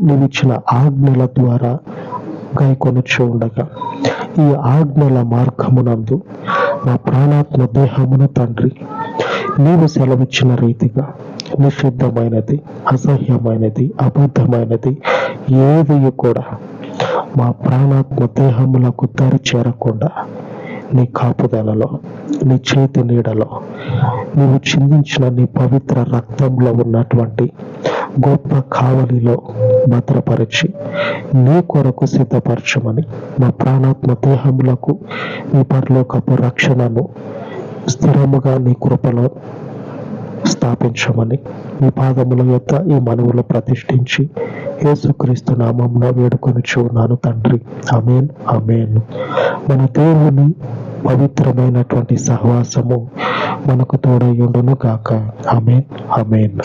నీవిచ్చిన ఆజ్ఞల ద్వారా గైకొనుచు ఉండగా ఈ ఆజ్ఞల మార్గమునందు నా ప్రాణాత్మ దేహమును తండ్రి నీవు సెలవిచ్చిన రీతిగా నిషిద్ధమైనది అసహ్యమైనది అబద్ధమైనది ఏది కూడా మా ప్రాణాత్మ దేహములకు దరి చేరకుండా నీ కాపుదలలో నీ చేతి నీడలో నీవు చిందించిన నీ పవిత్ర రక్తంలో ఉన్నటువంటి గొప్ప కావలిలో భద్రపరిచి నీ కొరకు సిద్ధపరచమని మా ప్రాణాత్మ దేహములకు ఈ పరలోకపు రక్షణను స్థిరముగా నీ కృపలో స్థాపించమని మీ పాదముల యొక్క ఈ మనవులు ప్రతిష్ఠించి యేసుక్రీస్తు నామంలో వేడుకొని చూన్నాను తండ్రి. అమేన్ అమేన్ మన దేవుని పవిత్రమైనటువంటి సహవాసము మనకు తోడయుండును గాక. అమేన్ అమేన్